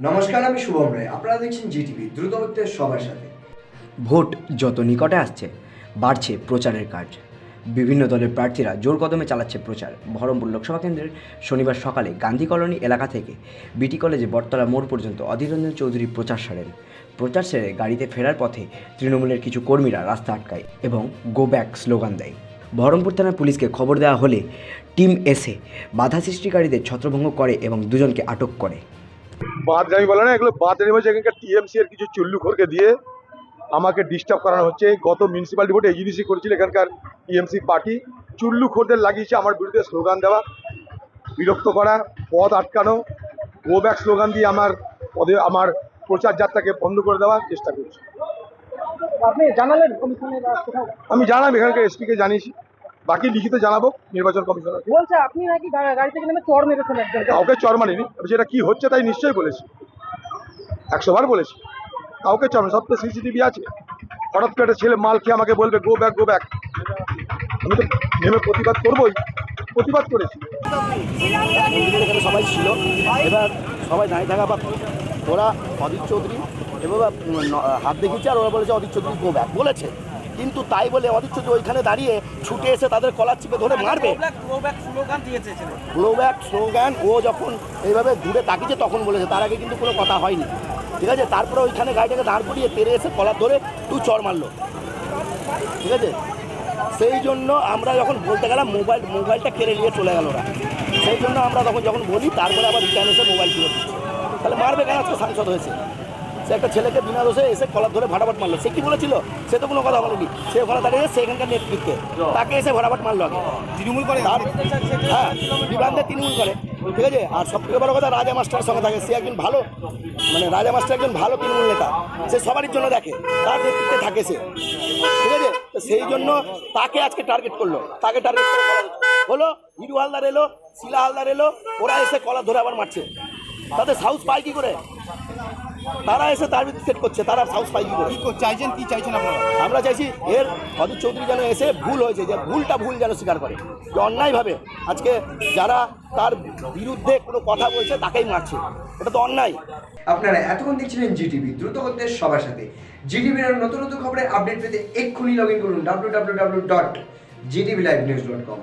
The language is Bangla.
নমস্কার, আমি শুভম রায়। আপনারা দেখছেন জিটিভি দ্রুত হচ্ছে সবার সাথে। ভোট যত নিকটে আসছে, বাড়ছে প্রচারের কাজ। বিভিন্ন দলের প্রার্থীরা জোর কদমে চালাচ্ছে প্রচার। বহরমপুর লোকসভা কেন্দ্রের শনিবার সকালে গান্ধী কলোনি এলাকা থেকে বিটি কলেজে বটতলা মোড় পর্যন্ত অধীর রঞ্জন চৌধুরী প্রচার সারেন। প্রচার সেরে গাড়িতে ফেরার পথে তৃণমূলের কিছু কর্মীরা রাস্তা আটকায় এবং গো ব্যাক স্লোগান দেয়। বহরমপুর থানার পুলিশকে খবর দেওয়া হলে টিম এসে বাধা সৃষ্টিকারীদের ছত্রভঙ্গ করে এবং দুজনকে আটক করে। বাদরামি বলে না এগুলো বাদরামি বলছে এখানকার টিএমসি এর কিছু চুল্লুখোরকে দিয়ে আমাকে ডিস্টার্ব করানো হচ্ছে। গত মিউনিসিপ্যালিটি ভোটে এজিডিসি করেছিল এখানকার টিএমসি পার্টি চুল্লু চুল্লুখোরদের লাগিয়েছে আমার বিরুদ্ধে স্লোগান দেওয়া বিরক্ত করা পথ আটকানো গো ব্যাক স্লোগান দিয়ে আমার পদে আমার প্রচার যাত্রাকে বন্ধ করে দেওয়ার চেষ্টা করছি। আমি জানাম এখানকার এসপিকে জানিয়েছি। বাকি লিখিত জানাব নির্বাচন কমিশনার। বলছে আপনি নাকি গাড়ি থেকে নেমে চড় মেরেছেন একজন কাউকে চর মারিনি আমি সেটা কি হচ্ছে তাই নিশ্চয়ই বলেছি। একশো বার বলেছি কাউকে চর সব তো সিসিটিভি আছে। হঠাৎ করে একটা ছেলে মাল খেয়ে আমাকে বলবে গো ব্যাক গো ব্যাক আমি তো নেমে প্রতিবাদ করবোই প্রতিবাদ করেছি। সবাই ছিল এবার সবাই দাঁড়িয়ে থাকা বা ওরা অদিত চৌধুরী এবার হাত দেখিয়েছে আর ওরা বলেছে অদিত চৌধুরী গো ব্যাক বলেছে। কিন্তু তাই বলে অদিত চৌধুরী ওইখানে দাঁড়িয়ে ছুটে এসে তাদের কলার চিপে ধরে মারবে। গ্লো ব্যাক স্লোগান ও যখন এইভাবে দূরে তাকিয়েছে তখন বলেছে তার আগে কিন্তু কোনো কথা হয়নি। ঠিক আছে? তারপরে ওইখানে গাড়িটাকে দাঁড় করিয়ে তেরে এসে কলার ধরে তুই চর মারলো। ঠিক আছে? সেই জন্য আমরা যখন বলতে গেলাম মোবাইল মোবাইলটা কেড়ে নিয়ে চলে গেল ওরা। সেই জন্য আমরা তখন যখন বলি তারপরে আবার রিটার্ন এসে মোবাইল ফেরত দিচ্ছে। তাহলে মারবে কেন আজকে সাংসদ হয়েছে? সে একটা ছেলেকে বিনা দোষে এসে কলার ধরে ভাড়াবাট মারলো। সে কি বলেছিল? সে তো কোনো কথা বলেনি। সে ওখানে দাঁড়িয়ে সে এখানকার নেতৃত্বে। তাকে এসে ভাড়াবাট মারলো আগে। তৃণমূল করে? হ্যাঁ বিভ্রান্তে তৃণমূল করে। ঠিক আছে? আর সব থেকে বড় কথা রাজা মাস্টারের সঙ্গে থাকে। সে একজন ভালো মানে রাজা মাস্টার একজন ভালো তৃণমূল নেতা। সে সবারই জন্য দেখে। তার নেতৃত্বে থাকে সে? ঠিক আছে? তো সেই জন্য তাকে আজকে টার্গেট করল। তাকে টার্গেট করে হলো। হিরু হালদার এলো শিলা হালদার এলো ওরা এসে কলার ধরে আবার মারছে। তাদের সাউথ পায় কি করে? তারা এসে তার ভিত্তি সেট করছে তারা সাউথ পায় কি করে? চাইছেন কি চাইছেন আপনারা? আমরা চাইছি এর অদিত চৌধুরী যেন এসে ভুল হয়েছে যে ভুলটা ভুল যেন স্বীকার করে। যে অন্যায়ভাবে আজকে যারা তার বিরুদ্ধে কোনো কথা বলছে তাকেই মারছে। এটা তো অন্যায়। আপনারা এতক্ষণ দেখছিলেন জিটিভি দ্রুত হচ্ছে সবার সাথে। জিটিভির নতুন নতুন খবরের আপডেট পেতে এক্ষুনি লগ ইন করুন W W W dot ZTV live news dot com